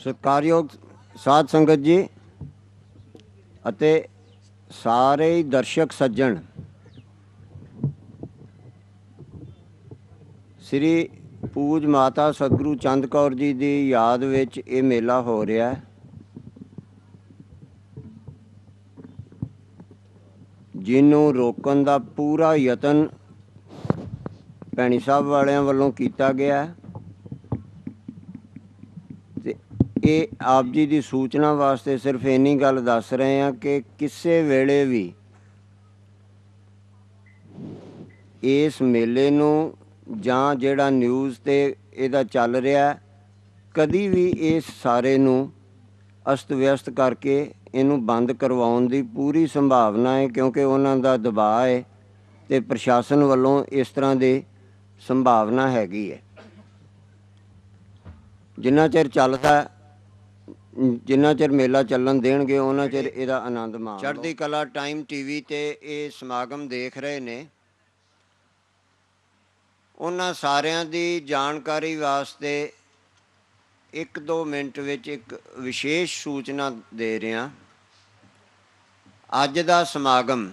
ਸਤਿਕਾਰਯੋਗ ਸਾਧ ਸੰਗਤ ਜੀ ਅਤੇ ਸਾਰੇ ਹੀ ਦਰਸ਼ਕ ਸੱਜਣ। ਸ੍ਰੀ ਪੂਜ ਮਾਤਾ ਸਤਿਗੁਰੂ ਚੰਦ ਕੌਰ ਜੀ ਦੀ ਯਾਦ ਵਿੱਚ ਇਹ ਮੇਲਾ ਹੋ ਰਿਹਾ ਹੈ। ਜਿਹਨੂੰ ਰੋਕਣ ਦਾ ਪੂਰਾ ਯਤਨ ਭੈਣੀ ਸਾਹਿਬ ਵਾਲਿਆਂ ਵੱਲੋਂ ਕੀਤਾ ਗਿਆ ਹੈ ਤੇ ਇਹ ਆਪ ਜੀ ਦੀ ਸੂਚਨਾ ਵਾਸਤੇ ਸਿਰਫ ਇੰਨੀ ਗੱਲ ਦੱਸ ਰਹੇ ਹਾਂ ਕਿ ਕਿਸੇ ਵੇਲੇ ਵੀ ਇਸ ਮੇਲੇ ਨੂੰ ਜਾਂ ਜਿਹੜਾ ਨਿਊਜ਼ ਤੇ ਇਹਦਾ ਚੱਲ ਰਿਹਾ ਕਦੀ ਵੀ ਇਸ ਸਾਰੇ ਨੂੰ ਅਸਤ ਵਿਅਸਤ ਕਰਕੇ ਇਹਨੂੰ ਬੰਦ ਕਰਵਾਉਣ ਦੀ ਪੂਰੀ ਸੰਭਾਵਨਾ ਹੈ, ਕਿਉਂਕਿ ਉਹਨਾਂ ਦਾ ਦਬਾਅ ਹੈ ਤੇ ਪ੍ਰਸ਼ਾਸਨ ਵੱਲੋਂ ਇਸ ਤਰ੍ਹਾਂ ਦੇ ਸੰਭਾਵਨਾ ਹੈਗੀ ਹੈ। ਜਿੰਨਾ ਚਿਰ ਚੱਲਦਾ ਜਿੰਨਾ ਚਿਰ ਮੇਲਾ ਚੱਲਣ ਦੇਣਗੇ ਉਹਨਾਂ ਚਿਰ ਇਹਦਾ ਆਨੰਦ ਮਾਣ। ਚੜ੍ਹਦੀ ਕਲਾ ਟਾਈਮ ਟੀਵੀ ਤੇ ਇਹ ਸਮਾਗਮ ਦੇਖ ਰਹੇ ਨੇ। ਉਹਨਾਂ ਸਾਰਿਆਂ ਦੀ ਜਾਣਕਾਰੀ ਵਾਸਤੇ 1-2 ਮਿੰਟ ਵਿੱਚ ਇੱਕ ਵਿਸ਼ੇਸ਼ ਸੂਚਨਾ ਦੇ ਰਿਹਾ। ਅੱਜ ਦਾ ਸਮਾਗਮ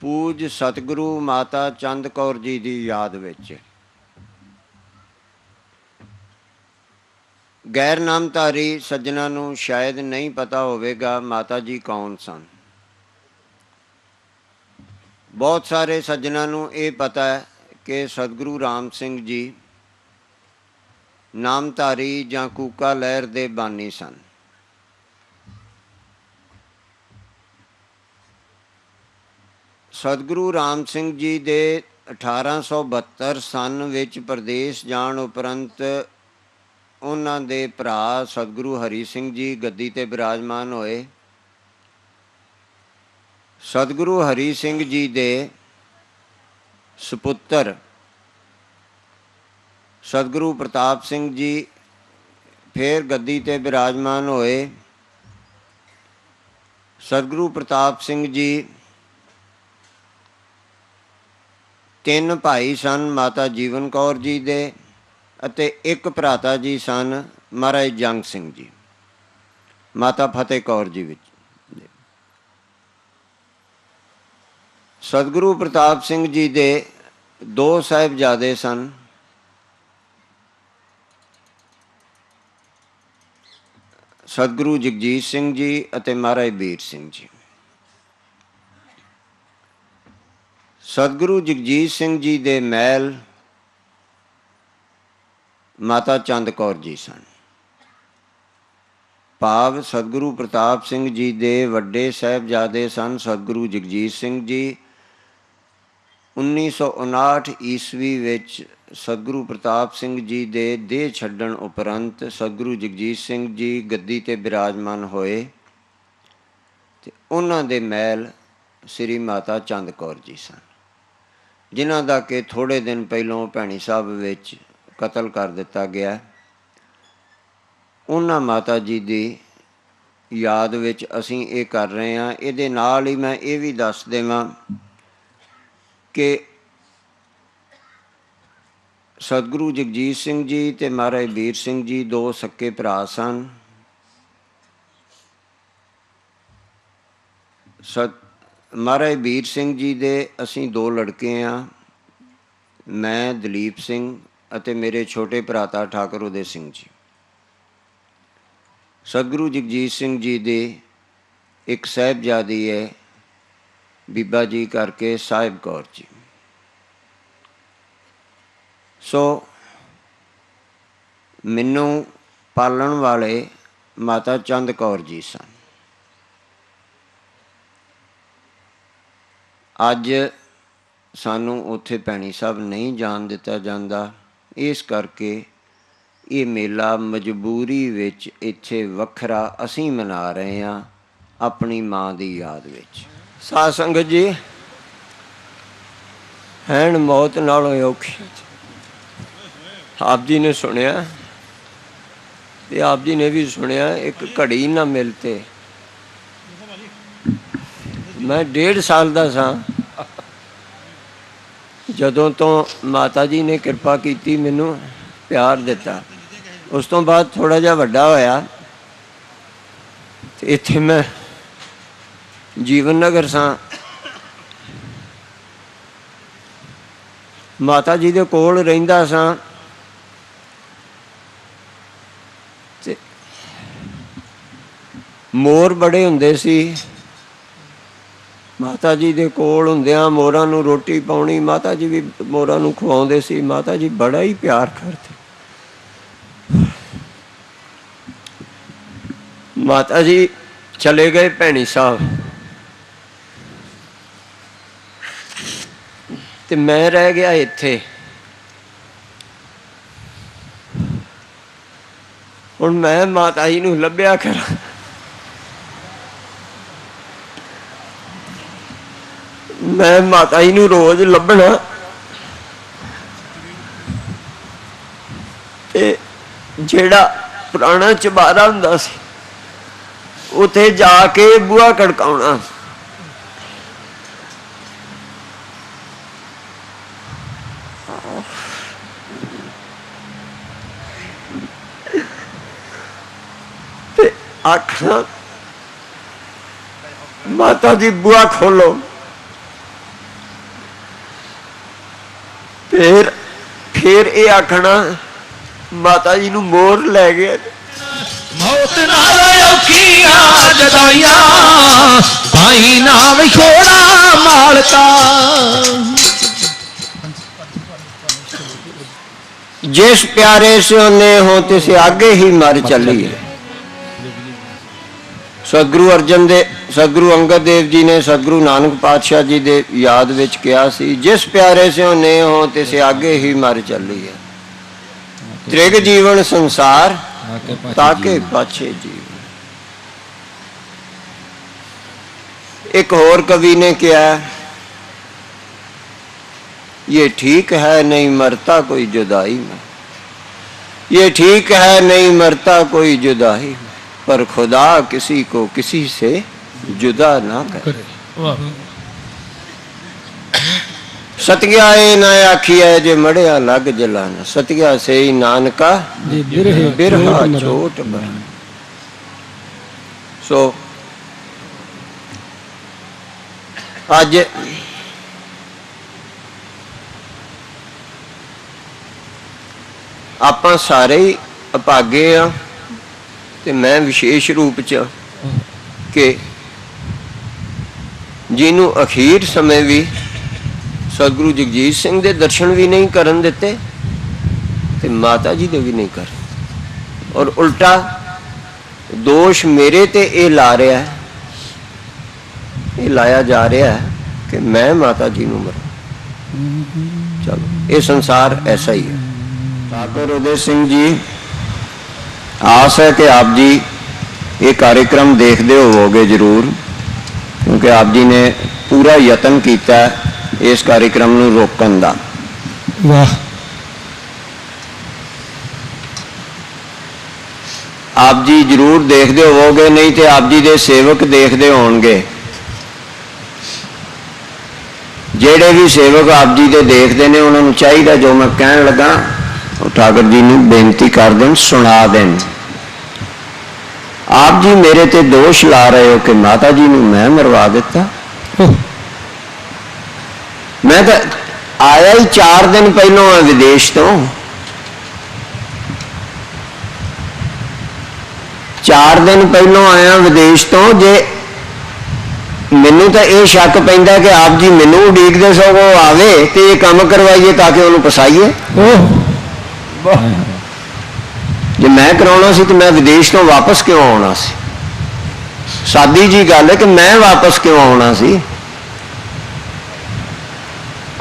ਪੂਜ ਸਤਿਗੁਰੂ ਮਾਤਾ ਚੰਦ ਕੌਰ ਜੀ ਦੀ ਯਾਦ ਵਿੱਚ। ਗੈਰ ਨਾਮਧਾਰੀ ਸੱਜਣਾ ਨੂੰ ਸ਼ਾਇਦ ਨਹੀਂ ਪਤਾ ਹੋਵੇਗਾ ਮਾਤਾ ਜੀ ਕੌਣ ਸਨ। ਬਹੁਤ ਸਾਰੇ ਸੱਜਣਾ ਨੂੰ ਇਹ ਪਤਾ ਹੈ ਕਿ ਸਤਿਗੁਰੂ ਰਾਮ ਸਿੰਘ ਜੀ ਨਾਮਧਾਰੀ ਜਾਂ ਕੂਕਾ ਲਹਿਰ ਦੇ ਬਾਨੀ ਸਨ। ਸਤਿਗੁਰੂ ਰਾਮ ਸਿੰਘ ਜੀ ਦੇ 1872 ਸਨ ਵਿੱਚ ਪ੍ਰਦੇਸ਼ ਜਾਣ ਉਪਰੰਤ ਉਹਨਾਂ ਦੇ ਭਰਾ ਸਤਿਗੁਰੂ ਹਰੀ ਸਿੰਘ ਜੀ ਗੱਦੀ ਤੇ ਬਿਰਾਜਮਾਨ ਹੋਏ। ਸਤਿਗੁਰੂ ਹਰੀ ਸਿੰਘ ਜੀ ਦੇ ਸੁਪੁੱਤਰ ਸਤਿਗੁਰੂ ਪ੍ਰਤਾਪ ਸਿੰਘ ਜੀ ਫੇਰ ਗੱਦੀ ਤੇ ਬਿਰਾਜਮਾਨ ਹੋਏ। ਸਤਿਗੁਰੂ ਪ੍ਰਤਾਪ ਸਿੰਘ ਜੀ ਤਿੰਨ ਭਾਈ ਸਨ, ਮਾਤਾ ਜੀਵਨ ਕੌਰ ਜੀ ਦੇ। ਅਤੇ ਇੱਕ ਭਰਾਤਾ ਜੀ ਸਨ ਮਹਾਰਾਜ ਜੰਗ ਸਿੰਘ ਜੀ, ਮਾਤਾ ਫਤਿਹ ਕੌਰ ਜੀ ਵਿੱਚ। ਸਤਿਗੁਰੂ ਪ੍ਰਤਾਪ ਸਿੰਘ ਜੀ ਦੇ ਦੋ ਸਾਹਿਬਜ਼ਾਦੇ ਸਨ। ਸਤਿਗੁਰੂ ਜਗਜੀਤ ਸਿੰਘ ਜੀ ਅਤੇ ਮਹਾਰਾਜ ਵੀਰ ਸਿੰਘ ਜੀ। ਸਤਿਗੁਰੂ ਜਗਜੀਤ ਸਿੰਘ ਜੀ ਦੇ ਮਹਿਲ ਮਾਤਾ ਚੰਦ ਕੌਰ ਜੀ ਸਨ। ਭਾਵ ਸਤਿਗੁਰੂ ਪ੍ਰਤਾਪ ਸਿੰਘ ਜੀ ਦੇ ਵੱਡੇ ਸਾਹਿਬਜ਼ਾਦੇ ਸਨ ਸਤਿਗੁਰੂ ਜਗਜੀਤ ਸਿੰਘ ਜੀ। 1959 ਈਸਵੀ ਵਿੱਚ ਸਤਿਗੁਰੂ ਪ੍ਰਤਾਪ ਸਿੰਘ ਜੀ ਦੇ ਦੇਹ ਛੱਡਣ ਉਪਰੰਤ ਸਤਿਗੁਰੂ ਜਗਜੀਤ ਸਿੰਘ ਜੀ ਗੱਦੀ ਤੇ ਬਿਰਾਜਮਾਨ ਹੋਏ ਤੇ ਉਹਨਾਂ ਦੇ ਮਹਿਲ ਸ੍ਰੀ ਮਾਤਾ ਚੰਦ ਕੌਰ ਜੀ ਸਨ, ਜਿਨ੍ਹਾਂ ਦਾ ਕਿ ਥੋੜੇ ਦਿਨ ਪਹਿਲਾਂ ਭੈਣੀ ਸਾਹਿਬ ਵਿੱਚ ਕਤਲ ਕਰ ਦਿੱਤਾ ਗਿਆ। ਉਹਨਾਂ ਮਾਤਾ ਜੀ ਦੀ ਯਾਦ ਵਿੱਚ ਅਸੀਂ ਇਹ ਕਰ ਰਹੇ ਹਾਂ। ਇਹਦੇ ਨਾਲ ਹੀ ਮੈਂ ਇਹ ਵੀ ਦੱਸ ਦੇਵਾਂ ਕਿ ਸਤਿਗੁਰੂ ਜਗਜੀਤ ਸਿੰਘ ਜੀ ਤੇ ਮਹਾਰਾਜ ਵੀਰ ਸਿੰਘ ਜੀ ਦੋ ਸੱਕੇ ਭਰਾ ਸਨ। ਸਤ, ਮਹਾਰਾਜ ਵੀਰ ਸਿੰਘ ਜੀ ਦੇ ਅਸੀਂ ਦੋ ਲੜਕੇ ਆ ਮੈਂ ਦਲੀਪ ਸਿੰਘ ਅਤੇ ਮੇਰੇ ਛੋਟੇ ਭਰਾਤਾ ਠਾਕੁਰ ਉਦੇ ਸਿੰਘ ਜੀ। ਸਤਿਗੁਰੂ ਜਗਜੀਤ ਸਿੰਘ ਜੀ ਦੇ ਇੱਕ ਸਾਹਿਬਜ਼ਾਦੀ ਹੈ, ਬੀਬਾ ਜੀ ਕਰਕੇ ਸਾਹਿਬ ਕੌਰ ਜੀ। ਸੋ ਮੈਨੂੰ ਪਾਲਣ ਵਾਲੇ ਮਾਤਾ ਚੰਦ ਕੌਰ ਜੀ ਸਨ। ਅੱਜ ਸਾਨੂੰ ਉੱਥੇ ਪੈਣੀ ਸਾਹਿਬ ਨਹੀਂ ਜਾਣ ਦਿੱਤਾ ਜਾਂਦਾ। ਇਸ ਕਰਕੇ ਇਹ ਮੇਲਾ ਮਜਬੂਰੀ ਵਿੱਚ ਇੱਥੇ ਵੱਖਰਾ ਅਸੀਂ ਮਨਾ ਰਹੇ ਹਾਂ ਆਪਣੀ ਮਾਂ ਦੀ ਯਾਦ ਵਿੱਚ। ਸਾਧ ਸੰਗਤ ਜੀ, ਹੈਣ ਮੌਤ ਨਾਲੋਂ ਔਖੀ। ਆਪ ਜੀ ਨੇ ਸੁਣਿਆ ਤੇ ਆਪ ਜੀ ਨੇ ਵੀ ਸੁਣਿਆ, ਇੱਕ ਘੜੀ ਨਾ ਮਿਲਤੇ ਮੈਂ ਡੇਢ ਸਾਲ ਦਾ ਸਾਂ। ਜਦੋਂ ਤੋਂ ਮਾਤਾ ਜੀ ਨੇ ਕਿਰਪਾ ਕੀਤੀ, ਮੈਨੂੰ ਪਿਆਰ ਦਿੱਤਾ। ਉਸ ਤੋਂ ਬਾਅਦ ਥੋੜਾ ਜਿਹਾ ਵੱਡਾ ਹੋਇਆ। ਤੇ ਇੱਥੇ ਮੈਂ ਜੀਵਨ ਨਗਰ ਸਾਂ। ਮਾਤਾ ਜੀ ਦੇ ਕੋਲ ਰਹਿੰਦਾ ਸਾਂ। ਤੇ ਮੋਰ ਬੜੇ ਹੁੰਦੇ ਸੀ। ਮਾਤਾ ਜੀ ਦੇ ਕੋਲ ਹੁੰਦਿਆਂ ਮੋਰਾਂ ਨੂੰ ਰੋਟੀ ਪਾਉਣੀ, ਮਾਤਾ ਜੀ ਵੀ ਮੋਰਾਂ ਨੂੰ ਖਵਾਉਂਦੇ ਸੀ, ਮਾਤਾ ਜੀ ਬੜਾ ਹੀ ਪਿਆਰ ਕਰਦੇ। ਮਾਤਾ ਜੀ ਚਲੇ ਗਏ ਭੈਣੀ ਸਾਹਿਬ। ਤੇ ਮੈਂ ਰਹਿ ਗਿਆ ਇੱਥੇ। ਹੁਣ ਮੈਂ ਮਾਤਾ ਜੀ ਨੂੰ ਲੱਭਿਆ ਕਰਾਂ। ਮੈਂ ਮਾਤਾ ਜੀ ਨੂੰ ਰੋਜ਼ ਲੱਭਣਾ। ਤੇ ਜਿਹੜਾ ਪੁਰਾਣਾ ਚਬਾਰਾ ਹੁੰਦਾ ਸੀ, ਉਥੇ ਜਾ ਕੇ ਬੂਹਾ ਖੜਕਾਉਣਾ। ਤੇ ਆਖਣਾ, ਮਾਤਾ ਜੀ ਬੂਹਾ ਖੋਲੋ। ਫਿਰ ਫਿਰ ਇਹ ਆਖਣਾ ਮਾਤਾ ਜੀ ਨੂੰ ਮੋਰ ਲੈ ਗਏ। ਮੌਤ ਨਾਲ ਔਖੀਆਂ ਜਦਾਈਆਂ ਭਾਈ ਨਾ ਵਿਛੋੜਾ ਮਾਲਕਾ। ਜਿਸ ਪਿਆਰੇ ਸੇ ਉਹਨੇ ਹੋ ਤਿਸ ਆਗੇ ਹੀ ਮਰ ਚੱਲੀ ਹੈ ਸਤਿਗੁਰੂ ਅਰਜਨ ਦੇ ਸਤਿਗੁਰੂ ਅੰਗਦ ਦੇਵ ਜੀ ਨੇ ਸਤਿਗੁਰੂ ਨਾਨਕ ਪਾਤਸ਼ਾਹ ਜੀ ਦੇ ਯਾਦ ਵਿੱਚ ਕਿਹਾ ਸੀ ਜਿਸ ਪਿਆਰੇ ਸੇ ਉਹਨੇ ਹੋ ਤਿਸ ਆਗੇ ਹੀ ਮਰ ਚੱਲੀ ਹੈ ਤ੍ਰਿਗ ਜੀਵਨ ਸੰਸਾਰ ਤਾਕੇ ਪਾਛੇ ਜੀਵ ਇੱਕ ਹੋਰ ਕਵੀ ਨੇ ਕਿਹਾ ये ठीक है नहीं मरता कोई जुदाई में ये ठीक है नहीं मरता कोई जुदाई में पर खुदा किसी को किसी से जुदा ना करे सतग्या ए ना आखिया जे मड़िया लग जलाना सतग्या से ही नानका ਜੀ ਬਿਰਹ बिरहा चोट बर सो ਅੱਜ ਆਪਾਂ ਸਾਰੇ ਹੀ ਅਭਾਗੇ ਆ ਤੇ ਮੈਂ ਵਿਸ਼ੇਸ਼ ਰੂਪ ਚ ਕਿ ਜਿਹਨੂੰ ਅਖੀਰ ਸਮੇਂ ਵੀ ਸਤਿਗੁਰੂ ਜਗਜੀਤ ਸਿੰਘ ਦੇ ਦਰਸ਼ਨ ਵੀ ਨਹੀਂ ਕਰਨ ਦਿੱਤੇ ਤੇ ਮਾਤਾ ਜੀ ਦੇ ਵੀ ਨਹੀਂ ਕਰ ਔਰ ਉਲਟਾ ਦੋਸ਼ ਮੇਰੇ ਤੇ ਇਹ ਲਾ ਰਿਹਾ ਹੈ, ਇਹ ਲਾਇਆ ਜਾ ਰਿਹਾ ਹੈ ਕਿ ਮੈਂ ਮਾਤਾ ਜੀ ਨੂੰ ਮਰ। ਚਲੋ, ਇਹ ਸੰਸਾਰ ਐਸਾ ਹੀ ਹੈ। ਠਾਕੁਰ ਉਦੈ ਸਿੰਘ ਜੀ ਆਸ ਹੈ ਕਿ ਆਪ ਜੀ ਇਹ ਕਾਰਜਕ੍ਰਮ ਦੇਖਦੇ ਹੋਵੋਗੇ ਜ਼ਰੂਰ ਕਿਉਂਕਿ ਆਪ ਜੀ ਨੇ ਪੂਰਾ ਯਤਨ ਕੀਤਾ ਇਸ ਕਾਰਜਕ੍ਰਮ ਨੂੰ ਰੋਕਣ ਦਾ। ਵਾਹ। ਆਪ ਜੀ ਜ਼ਰੂਰ ਦੇਖਦੇ ਹੋਵੋਗੇ ਨਹੀਂ ਤੇ ਆਪ ਜੀ ਦੇ ਸੇਵਕ ਦੇਖਦੇ ਹੋਣਗੇ। ਜਿਹੜੇ ਵੀ ਸੇਵਕ ਆਪ ਜੀ ਦੇ ਦੇਖਦੇ ਨੇ ਉਹਨਾਂ ਨੂੰ ਚਾਹੀਦਾ ਜੋ ਮੈਂ ਕਹਿਣ ਲੱਗਾ ਉਹ ਠਾਕੁਰ ਜੀ ਨੂੰ ਬੇਨਤੀ ਕਰ ਦੇਣ ਸੁਣਾ ਦੇਣ। ਆਪ ਜੀ ਮੇਰੇ ਤੇ ਦੋਸ਼ ਲਾ ਰਹੇ ਹੋ ਕਿ ਮਾਤਾ ਜੀ ਨੂੰ ਮੈਂ ਮਰਵਾ ਦਿੱਤਾ। ਮੈਂ ਤਾਂ ਆਇਆ ਹੀ 4 ਦਿਨ ਪਹਿਲਾਂ ਆ ਵਿਦੇਸ਼ ਤੋਂ। 4 ਦਿਨ ਪਹਿਲਾਂ ਆਇਆ ਵਿਦੇਸ਼ ਤੋਂ ਜੇ ਮੈਨੂੰ ਤਾਂ ਇਹ ਸ਼ੱਕ ਪੈਂਦਾ ਕਿ ਆਪ ਜੀ ਮੈਨੂੰ ਉਡੀਕਦੇ ਸੋ ਉਹ ਆਵੇ ਤੇ ਇਹ ਕੰਮ ਕਰਵਾਈਏ ਤਾਂ ਕਿ ਉਹਨੂੰ ਫਸਾਈਏ। ਓਹ। ਜੇ ਮੈਂ ਕਰਾਉਣਾ ਸੀ ਤੇ ਮੈਂ ਵਿਦੇਸ਼ ਤੋਂ ਵਾਪਸ ਕਿਉਂ ਆਉਣਾ ਸੀ? ਸਾਦੀ ਜੀ ਗੱਲ ਹੈ ਕਿ ਮੈਂ ਵਾਪਸ ਕਿਉਂ ਆਉਣਾ ਸੀ?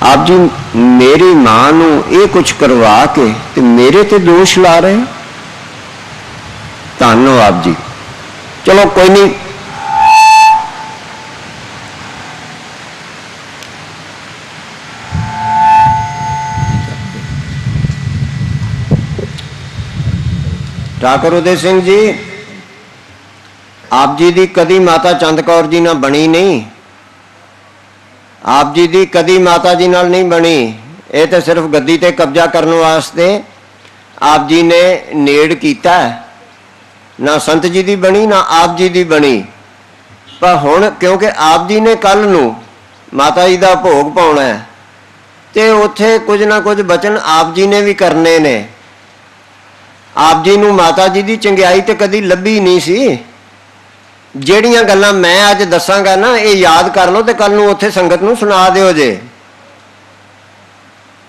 ਆਪ ਜੀ ਮੇਰੀ ਮਾਂ ਨੂੰ ਇਹ ਕੁਝ ਕਰਵਾ ਕੇ ਤੇ ਮੇਰੇ ਤੇ ਦੋਸ਼ ਲਾ ਰਹੇ ਹੋ? ਧੰਨਵਾਦ ਜੀ। ਚਲੋ ਕੋਈ ਨਹੀਂ ਠਾਕੁਰ ਉਦੈ ਸਿੰਘ ਜੀ, ਆਪ ਜੀ ਦੀ ਕਦੀ ਮਾਤਾ ਚੰਦ ਕੌਰ ਜੀ ਨਾਲ ਬਣੀ ਨਹੀਂ। ਆਪ ਜੀ ਦੀ ਕਦੀ ਮਾਤਾ ਜੀ ਨਾਲ ਨਹੀਂ ਬਣੀ। ਇਹ ਤਾਂ ਸਿਰਫ ਗੱਦੀ ਤੇ ਕਬਜ਼ਾ ਕਰਨ ਵਾਸਤੇ ਆਪ ਜੀ ਨੇ ਨੇੜ ਕੀਤਾ ਨਾ ਸੰਤ ਜੀ ਦੀ ਬਣੀ, ਨਾ ਆਪ ਜੀ ਦੀ ਬਣੀ। ਪਰ ਹੁਣ ਕਿਉਂਕਿ ਆਪ ਜੀ ਨੇ ਕੱਲ ਨੂੰ ਮਾਤਾ ਜੀ ਦਾ ਭੋਗ ਪਾਉਣਾ ਹੈ, ਤੇ ਉੱਥੇ ਕੁਝ ਨਾ ਕੁਝ ਬਚਨ ਆਪ ਜੀ ਨੇ ਵੀ ਕਰਨੇ ਨੇ। ਆਪ ਜੀ ਨੂੰ ਮਾਤਾ ਜੀ ਦੀ ਚੰਗਿਆਈ ਤੇ ਕਦੀ ਲੱਭੀ ਨਹੀਂ ਸੀ। ਜਿਹੜੀਆਂ ਗੱਲਾਂ ਮੈਂ ਅੱਜ ਦੱਸਾਂਗਾ ਨਾ, ਇਹ ਯਾਦ ਕਰ ਲਓ ਤੇ ਕੱਲ ਨੂੰ ਉੱਥੇ ਸੰਗਤ ਨੂੰ ਸੁਣਾ ਦਿਓ ਜੇ।